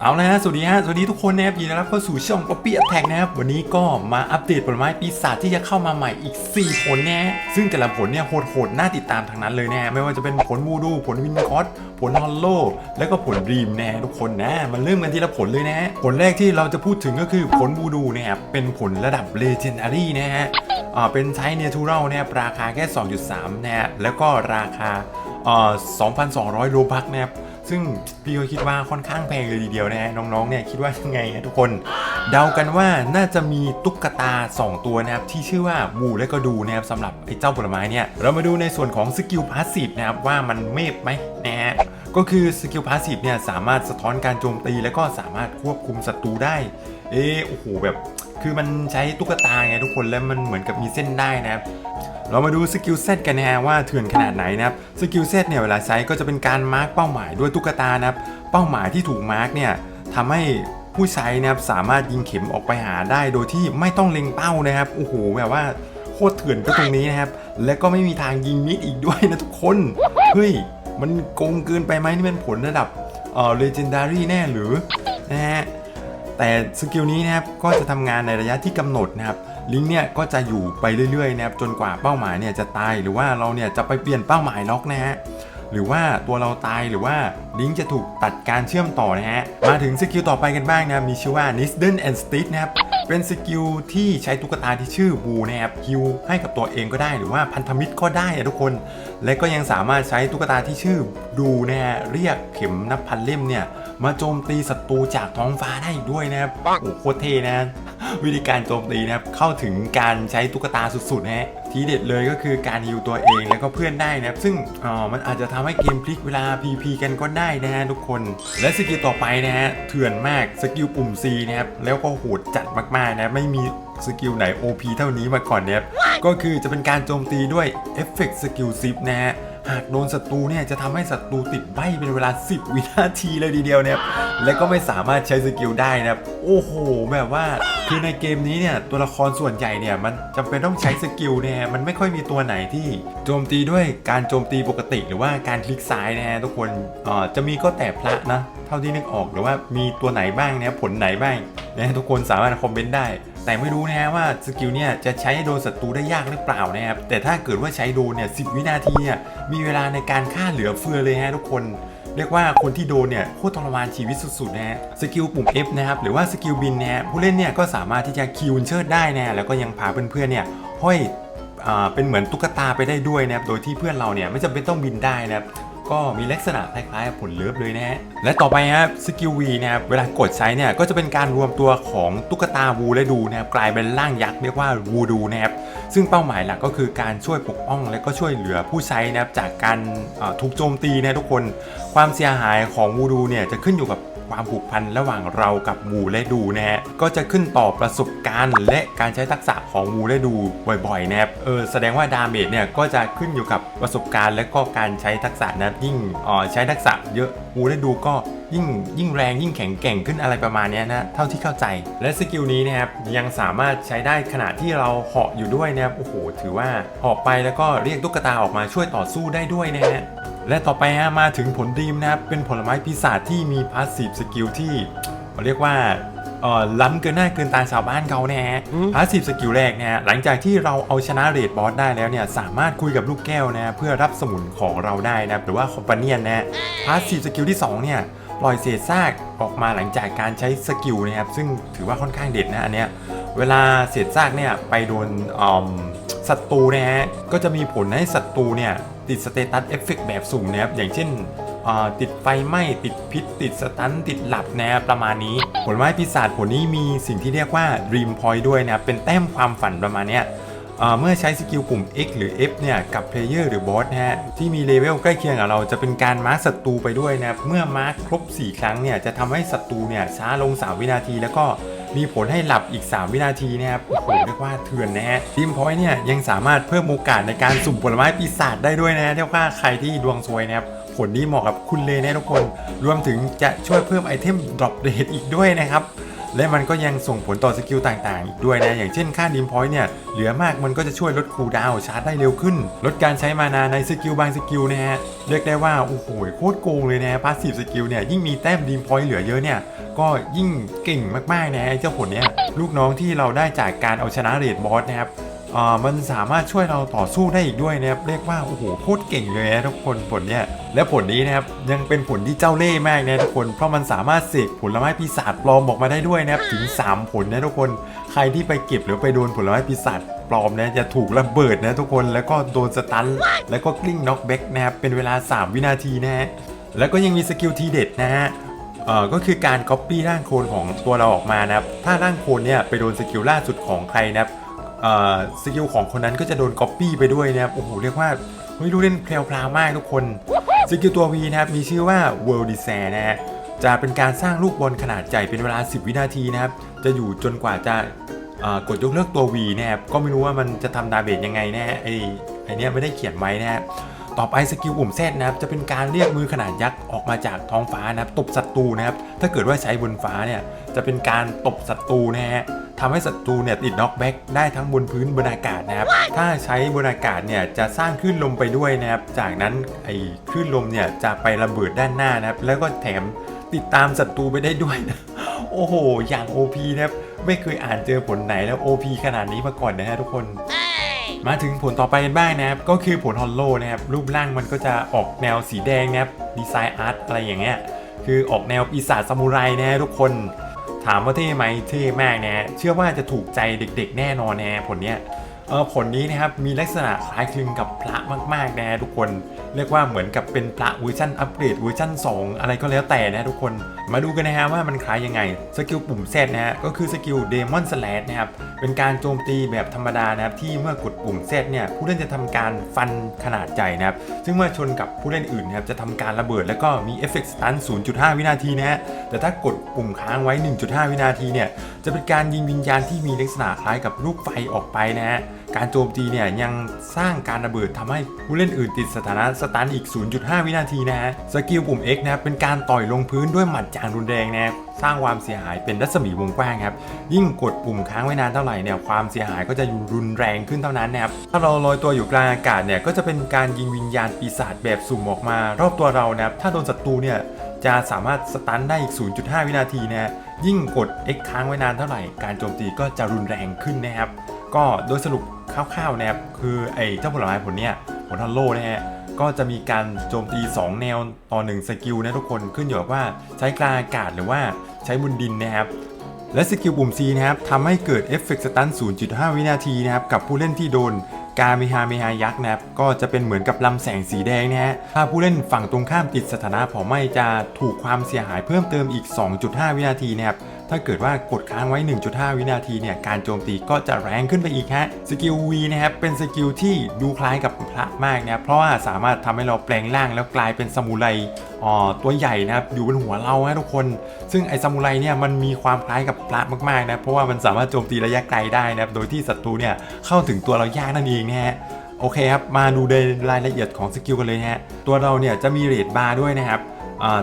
เอาละฮะสวัสดีฮะ สวัสดีทุกคนนะครับยินดีต้อนรับเข้าสู่ช่องป๊อปปี้แท็กนะครับ วันนี้ก็มาอัปเดตผลไม้ปีศาจที่จะเข้ามาใหม่อีก 4 ผลนะซึ่งแต่ละผลเนี่ยโหดๆน่าติดตามทางนั้นเลยนะไม่ว่าจะเป็นผลวูดู ผลวินคอสผลฮอลโล แล้วก็ผลรีมนะทุกคนนะ มันเริ่มกันทีละผลเลยนะ ผลแรกที่เราจะพูดถึงก็คือผลวูดูนะครับ เป็นผลระดับเลเจนดารี่นะฮะอ่าเป็นใช้เนทูรัลนะครับราคาแค่ 2.3นะฮะแล้วก็ราคาอ่อ2,200โลบักนะครับ ซึ่งพี่ก็คิดว่าค่อนข้างแพงเลยทีเดียวนะฮะน้องๆเนี่ยคิดว่ายังไงฮะทุกคน เดากันว่าน่าจะมีตุ๊กตา 2 ตัวนะครับที่ชื่อว่าบูและก็ดูนะครับสำหรับไอ้เจ้าผลไม้เนี่ยเรามาดูในส่วนของสกิลพาสซีฟนะครับว่ามันเมฟไหมนะฮะก็คือสกิลพาสซีฟเนี่ยสามารถสะท้อนการโจมตี แล้วก็สามารถควบคุมศัตรูได้ เออโอ้โหแบบ คือมันใช้ตุ๊กตาไงทุกคนแล้วมันเหมือนกับมีเส้นได้นะครับเรามาดูสกิลเซตกันนะฮะว่าเถื่อนขนาดไหนนะครับสกิลเซตเนี่ยเวลาใช้ก็จะเป็นการมาร์กเป้าหมายด้วยตุ๊กตานะครับเป้าหมายที่ถูกมาร์กเนี่ยทำให้ผู้ใช้นะครับสามารถยิงเข็มออกไปหาได้โดยที่ไม่ต้องเล็งเป้านะครับโอ้โหแบบว่าโคตรเถื่อนก็ตรงนี้นะครับ และก็ไม่มีทางยิงมิดอีกด้วยนะทุกคนเฮ้ยมันโกงเกินไปไหมนี่เป็นผลระดับเอ่อ legendary แน่หรือนะฮะ แต่สกิลนี้นะครับก็จะทำงานในระยะที่กำหนดนะครับลิงก์เนี่ยก็จะอยู่ไปเรื่อยๆนะครับจนกว่าเป้าหมายเนี่ยจะตายหรือว่าเราเนี่ยจะไปเปลี่ยนเป้าหมายล็อกนะฮะหรือว่าตัวเราตายหรือว่าลิงก์จะถูกตัดการเชื่อมต่อนะฮะมาถึงสกิลต่อไปกันบ้างนะครับมีชื่อว่า n i s d e n and Stitch นะครับ เป็นสกิลที่ใช้ตุ๊กตาที่ชื่อบูนะครับฮิวให้กับตัวเองก็ได้หรือว่าพันธมิตรก็ได้อะทุกคน และก็ยังสามารถใช้ตุ๊กตาที่ชื่อดูนะฮะเรียกเข็มนับพันเล่มเนี่ยมาโจมตีศัตรูจากท้องฟ้าได้อีกด้วยนะครับโอ้โหโคตรเท่นะ วิธีการโจมตีนะครับเข้าถึงการใช้ตุ๊กตาสุดๆนะฮะทีเด็ดเลยก็คือการฮิวตัวเองแล้วก็เพื่อนได้นะครับซึ่งอ๋อมันอาจจะทำให้เกมพลิกเวลา PP กันก็ได้นะฮะทุกคน และสกิลต่อไปนะฮะเถื่อนมากสกิลปุ่ม C นะครับแล้วก็โหดจัดมากๆนะไม่มีสกิลไหน OP เท่านี้มาก่อนนะครับก็คือจะเป็นการโจมตีด้วยเอฟเฟกต์สกิลซิปนะฮะ หากโดนศัตรูเนี่ยจะทำให้ศัตรูติดใบเป็นเวลา 10 วินาทีเลยทีเดียวเนี่ยและก็ไม่สามารถใช้สกิลได้นะครับโอ้โหแบบว่าคือในเกมนี้เนี่ยตัวละครส่วนใหญ่เนี่ยมันจำเป็นต้องใช้สกิลเนี่ยมันไม่ค่อยมีตัวไหนที่โจมตีด้วยการโจมตีปกติ หรือว่าการคลิกซ้ายนะฮะทุกคนเอ่อจะมีก็แต่พระนะ เท่าที่นึกออกหรือว่ามีตัวไหนบ้างเนี่ยผลไหนบ้างนะทุกคนสามารถคอมเมนต์ได้ แต่ไม่รู้นะฮะว่าสกิลเนี่ยจะใช้โดนศัตรูได้ยากหรือเปล่านะครับแต่ถ้าเกิดว่าใช้โดนเนี่ยสิวินาทีเนี่ยมีเวลาในการฆ่าเหลือเฟือเลยฮะทุกคนเรียกว่าคนที่โดนเนี่ยโคตรทรมานชีวิตสุดๆนะฮะสกิลปุ่ม F นะครับหรือว่าสกิลบินเนี่ยผู้เล่นเนี่ยก็สามารถที่จะคิวเชิดได้นะแล้วก็ยังพาเพื่อนๆเนี่ยห้อยอ่าเป็นเหมือนตุ๊กตาไปได้ด้วยนะครับโดยที่เพื่อนเราเนี่ยไม่จำเป็นต้องบินได้นะครับ ก็มีลักษณะคล้ายๆกับผลเลิฟเลยนะฮะ และต่อไปครับสกิลวีนะครับเวลากดใช้เนี่ยก็จะเป็นการรวมตัวของตุ๊กตาวูและดูนะครับกลายเป็นร่างยักษ์เรียกว่าวูดูนะครับซึ่งเป้าหมายหลักก็คือการช่วยปกป้องและก็ช่วยเหลือผู้ใช้นะครับจากการถูกโจมตีนะทุกคน ความเสียหายของวูดูเนี่ยจะขึ้นอยู่กับ ความผูกพันระหว่างเรากับวูและดูนะฮะก็จะขึ้นต่อประสบการณ์ และการใช้ทักษะของวูและดูบ่อยๆนะครับเออแสดงว่าดาเมจเนี่ยก็จะขึ้นอยู่กับประสบการณ์และก็การใช้ทักษะนะยิ่งอ่อใช้ทักษะเยอะวูและดูก็ยิ่งยิ่งแรงยิ่งแข็งแกร่งขึ้นอะไรประมาณนี้นะเท่าที่เข้าใจ และสกิลนี้นะครับยังสามารถใช้ได้ขณะที่เราเหาะอยู่ด้วยนะครับโอ้โหถือว่าเหาะไปแล้วก็เรียกตุ๊กตาออกมาช่วยต่อสู้ได้ด้วยนะฮะ และต่อไปฮะมาถึงผลดีมนะครับ เป็นผลไม้ปีศาจที่มีพาสซีฟสกิลที่เรียกว่าเอ่อล้ำเกินหน้าเกินตาชาวบ้านเขานะฮะพาสซีฟสกิลแรกนะฮะหลังจากที่เราเอาชนะเรดบอสได้แล้วเนี่ยสามารถคุยกับลูกแก้วนะฮะเพื่อรับสมุนของเราได้นะครับหรือว่าคอมปาเนียนนะฮะพาสซีฟสกิลที่สองเนี่ยปล่อยเศษซากออกมาหลังจากการใช้สกิลนะครับซึ่งถือว่าค่อนข้างเด็ดนะอันเนี้ยเวลาเศษซากเนี่ยไปโดนอืมศัตรูนะฮะก็จะมีผลให้ศัตรูเนี่ย ติดสเตตัสเอฟเฟกแบบสุ่มนะครับอย่างเช่นติดไฟไหม้ติดพิษ ติดสตันติดหลับนะครับประมาณนี้ ผลไม้ปีศาจผลนี้มีสิ่งที่เรียกว่า Dream Point ด้วยนะเป็นแต้มความฝันประมาณนี้เมื่อใช้สกิลปุ่ม X หรือ F เนี่ยกับเพลเยอร์หรือบอสนะฮะที่มีเลเวลใกล้เคียงกับเราจะเป็นการมาร์คศัตรูไปด้วยนะครับเมื่อมาร์คครบ 4 ครั้งเนี่ยจะทำให้ศัตรูเนี่ยช้าลง 3 วินาทีแล้วก็ มีผลให้หลับอีก 3 วินาทีนะครับโอ้โหเรียกว่าเถื่อนนะฮะทีมพอยเนี่ยยังสามารถเพิ่มโอกาสในการสุ่มผลไม้ปีศาจได้ด้วยนะเรียกว่าใครที่ดวงซวยนะครับผลนี้เหมาะกับคุณเลยนะทุกคน รวมถึงจะช่วยเพิ่มไอเทมดรอปเรทอีกด้วยนะครับ และมันก็ยังส่งผลต่อสกิลต่างๆ อีกด้วยนะ อย่างเช่นค่าดีมพอยต์เนี่ยเหลือมากมันก็จะช่วยลดคูลดาวชาร์จได้เร็วขึ้น ลดการใช้มานาในสกิลบางสกิลนะฮะเรียกได้ว่า โอ้โหโคตรโกงเลยนะพาสซีฟสกิลเนี่ยยิ่งมีแต้มดีมพอยต์เหลือเยอะเนี่ยก็ยิ่งเก่งมากๆนะไอ้เจ้าผลเนี่ยลูกน้องที่เราได้จากการเอาชนะเรดบอสนะครับ มันสามารถช่วยเราต่อสู้ได้อีกด้วยนะครับเรียกว่าโอ้โหโคตรเก่งเลยนะทุกคนผลเนี่ยและผลนี้นะครับยังเป็นผลที่เจ้าเล่ห์มากนะทุกคนเพราะมันสามารถเสกผลไม้ปีศาจปลอมออกมาได้ด้วยนะครับถึง 3 ผลนะทุกคนใครที่ไปเก็บหรือไปโดนผลไม้ปีศาจปลอมนะจะถูกระเบิดนะทุกคนแล้วก็โดนสตันแล้วก็กลิ้งน็อกแบ็กนะครับเป็นเวลา 3 วินาทีนะฮะแล้วก็ยังมีสกิลทีเด็ดนะฮะเอ่อก็คือการ Copy ร่างโคลนของตัวเราออกมานะครับถ้าร่างโคลนเนี่ยไปโดนสกิลล่าสุดของใครนะครับ สกิลของคนนั้นก็จะโดนก๊อปปี้ไปด้วยนะครับโอ้โหเรียกว่าเฮ้ยรู้เล่นเพลวพลามากทุกคนสกิลตัว V นะครับมีชื่อว่า World Design นะฮะจะเป็นการสร้างลูกบอลขนาดใหญ่เป็นเวลา 10 วินาทีนะครับจะอยู่จนกว่าจะกดยกเลิกตัว V นะครับก็ไม่รู้ว่ามันจะทำดาเมจยังไงนะฮะไอไอเนี้ยไม่ได้เขียนไว้นะฮะ ต่อไปสกิลอุ่มเซตนะครับจะเป็นการเรียกมือขนาดยักษ์ออกมาจากท้องฟ้านะครับตบศัตรูนะครับถ้าเกิดว่าใช้บนฟ้าเนี่ยจะเป็นการตบศัตรูนะฮะทำให้ศัตรูเนี่ยติดน็อกแบ็กได้ทั้งบนพื้นบนอากาศนะครับ ถ้าใช้บนอากาศเนี่ยจะสร้างคลื่นลมไปด้วยนะครับ จากนั้นไอ้คลื่นลมเนี่ยจะไประเบิดด้านหน้านะครับ แล้วก็แถมติดตามศัตรูไปได้ด้วยนะโอ้โห อย่าง OP นะครับ ไม่เคยอ่านเจอผลไหนแล้ว OP ขนาดนี้มาก่อนนะฮะทุกคน มาถึงผลต่อไปกันบ้างนะครับ ก็คือผลฮอลโลนะครับ รูปร่างมันก็จะออกแนวสีแดงนะครับ ดีไซน์อาร์ตอะไรอย่างเงี้ย คือออกแนวปีศาจซามูไรนะทุกคน ถามว่าเท่ไหมเท่มากนะ เชื่อว่าจะถูกใจเด็กๆ แน่นอนนะผลเนี้ย เออผลนี้นะครับมีลักษณะคล้ายคลึงกับพระมากๆนะฮะทุกคน เรียกว่าเหมือนกับเป็นพระเวอร์ชันอัปเกรดเวอร์ชัน2 อะไรก็แล้วแต่นะทุกคน มาดูกันนะฮะว่ามันคล้ายยังไงสกิลปุ่มเซตนะฮะก็คือสกิลเดมอนสแลดนะครับเป็นการโจมตีแบบธรรมดานะครับที่เมื่อกดปุ่มเซตเนี่ยผู้เล่นจะทำการฟันขนาดใหญ่นะครับซึ่งเมื่อชนกับผู้เล่นอื่นนะครับจะทำการระเบิดแล้วก็มีเอฟเฟกต์สตัน0.5 วินาทีนะฮะแต่ถ้ากดปุ่มค้างไว้ 1.5 วินาทีเนี่ยจะเป็นการยิงวิญญาณที่มีลักษณะคล้ายกับลูกไฟออกไปนะฮะ การโจมตีเนี่ยยังสร้างการระเบิดทำให้ผู้เล่นอื่นติดสถานะสตันอีก 0.5 วินาทีนะฮะสกิลปุ่ม X นะครับเป็นการต่อยลงพื้นด้วยหมัดอย่างรุนแรงนะครับสร้างความเสียหายเป็นรัศมีวงกว้างครับยิ่งกดปุ่มค้างไว้นานเท่าไหร่เนี่ยความเสียหายก็จะรุนแรงขึ้นเท่านั้นนะครับถ้าเราลอยตัวอยู่กลางอากาศเนี่ยก็จะเป็นการยิงวิญญาณปีศาจแบบสุ่มออกมา รอบตัวเรานะครับถ้าโดนศัตรูเนี่ยจะสามารถสตันได้อีก 0.5 วินาทีนะฮะยิ่งกด X ค้างไว้นานเท่าไหร่ การโจมตีก็จะรุนแรงขึ้นนะครับ ก็โดยสรุป คร่าวๆนะครับคือไอ้เจ้าผลไม้ผลเนี่ยผลฮัลโลนะฮะก็จะมีการโจมตี 2 แนวต่อ 1 สกิลนะทุกคนขึ้นอยู่กับว่าใช้กลางอากาศหรือว่าใช้บนดินนะครับและสกิลปุ่ม C นะครับทำให้เกิดเอฟเฟกต์สตัน0.5 วินาทีนะครับกับผู้เล่นที่โดนกาเมฮาเมฮายักษ์นะครับก็จะเป็นเหมือนกับลำแสงสีแดงนะฮะถ้าผู้เล่นฝั่งตรงข้ามติดสถานะเผาไหม้จะถูกความเสียหายเพิ่มเติมอีก 2.5 วินาทีนะครับถ้าเกิดว่ากดค้างไว้ 1.5 วินาทีเนี่ย การโจมตีก็จะแรงขึ้นไปอีกฮะ สกิล V นะครับ เป็นสกิลที่ดูคล้ายกับพระมากนะครับเพราะว่าสามารถทำให้เราแปลงร่างแล้วกลายเป็นซามูไรอ่อตัวใหญ่นะครับ อยู่บนหัวเราฮะทุกคน ซึ่งไอ้ซามูไรเนี่ยมันมีความคล้ายกับพระมากๆนะ เพราะว่ามันสามารถโจมตีระยะไกลได้นะครับ โดยที่ศัตรูเนี่ยเข้าถึงตัวเรายากนั่นเองนะฮะโอเคครับ มาดูในรายละเอียดของสกิลกันเลยฮะ ตัวเราเนี่ยจะมีเรดบาร์ด้วยนะครับ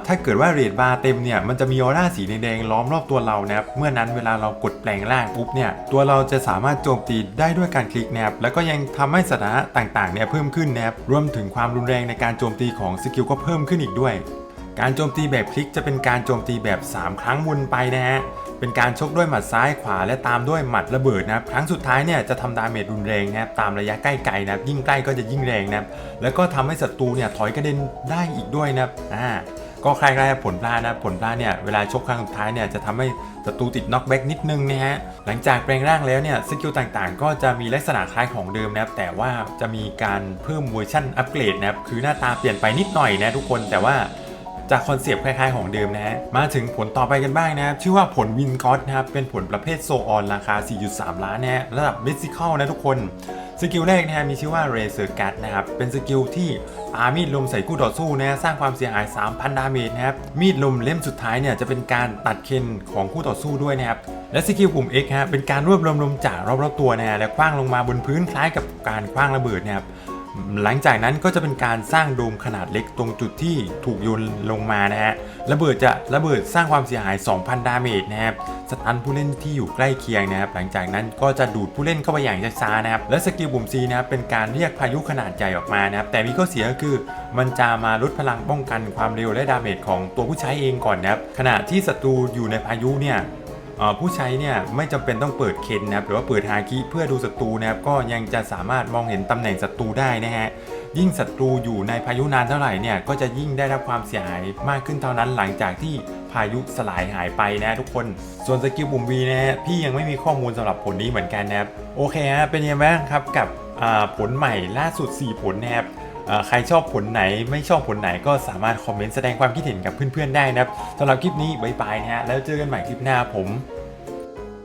ถ้าเกิดว่าเรดบาร์เต็มเนี่ย มันจะมีออร่าสีแดงๆล้อมรอบตัวเรานะครับ เมื่อนั้นเวลาเรากดแปลงร่างปุ๊บเนี่ย ตัวเราจะสามารถโจมตีได้ด้วยการคลิกนะครับ แล้วก็ยังทำให้สถานะต่างๆเนี่ยเพิ่มขึ้นนะครับ รวมถึงความรุนแรงในการโจมตีของสกิลก็เพิ่มขึ้นอีกด้วย การโจมตีแบบคลิกจะเป็นการโจมตีแบบ 3 ครั้งวนไปนะฮะ เป็นการชกด้วยหมัดซ้ายขวาและตามด้วยหมัดระเบิดนะครับครั้งสุดท้ายเนี่ยจะทำดาเมจรุนแรงนะครับตามระยะใกล้ไกลนะครับยิ่งใกล้ก็จะยิ่งแรงนะครับแล้วก็ทำให้ศัตรูเนี่ยถอยกระเด็นได้อีกด้วยนะครับอ่าก็คล้ายๆผลพลาดนะผลพลาดเนี่ยเวลาชกครั้งสุดท้ายเนี่ยจะทำให้ศัตรูติดน็อกแบ็กนิดนึงนะฮะหลังจากแปลงร่างแล้วเนี่ยสกิลต่างๆ ก็จะมีลักษณะคล้ายของเดิมนะครับแต่ว่าจะมีการเพิ่มเวอร์ชันอัปเกรดนะครับคือหน้าตาเปลี่ยนไปนิดหน่อยนะทุกคนแต่ว่า จากคอนเซปต์คล้ายๆของเดิมนะฮะมาถึงผลต่อไปกันบ้างนะครับชื่อว่าผลวินกอสนะครับเป็นผลประเภทโซออนราคา 4.3 ล้านนะฮะระดับเบสิคอลนะทุกคนสกิลแรกนะฮะมีชื่อว่าเรเซอร์กัดนะครับเป็นสกิลที่ปามีดลมใส่คู่ต่อสู้นะฮะสร้างความเสียหาย 3,000 ดาเมจนะครับมีดลมเล่มสุดท้ายเนี่ยจะเป็นการตัดเคนของคู่ต่อสู้ด้วยนะครับและสกิลปุ่ม X ฮะเป็นการรวบรวมลมจากรอบๆตัวนะฮะและคว้างลงมาบนพื้นคล้ายกับการคว้างระเบิดนะครับ หลังจากนั้นก็จะเป็นการสร้างโดมขนาดเล็กตรงจุดที่ถูกโยนลงมานะฮะระเบิดจะระเบิดสร้างความเสียหาย 2,000 ดาเมจนะครับสตันผู้เล่นที่อยู่ใกล้เคียงนะครับหลังจากนั้นก็จะดูดผู้เล่นเข้าไปอย่างช้าๆนะครับและสกิลปุ่ม C นะครับเป็นการเรียกพายุขนาดใหญ่ออกมานะครับแต่มีข้อเสียก็คือมันจะมาลดพลังป้องกันความเร็วและดาเมจของตัวผู้ใช้เองก่อนนะครับขณะที่ศัตรูอยู่ในพายุเนี่ย ผู้ใช้เนี่ยไม่จำเป็นต้องเปิดเคนนะครับหรือว่าเปิดฮาคิเพื่อดูศัตรูนะครับก็ยังจะสามารถมองเห็นตำแหน่งศัตรูได้นะฮะยิ่งศัตรูอยู่ในพายุนานเท่าไหร่เนี่ยก็จะยิ่งได้รับความเสียหายมากขึ้นเท่านั้นหลังจากที่พายุสลายหายไปนะทุกคน ส่วนสกิลปุ่ม V นะฮะพี่ยังไม่มีข้อมูลสำหรับผลนี้เหมือนกันนะครับโอเคฮะเป็นยังไงบ้างครับกับผลใหม่ล่าสุด 4 ผลนะครับ ใครชอบผลไหนไม่ชอบผลไหนก็สามารถคอมเมนต์แสดงความคิดเห็นกับเพื่อนๆได้นะครับสำหรับคลิปนี้บายบายนะฮะแล้วเจอกันใหม่คลิปหน้าผม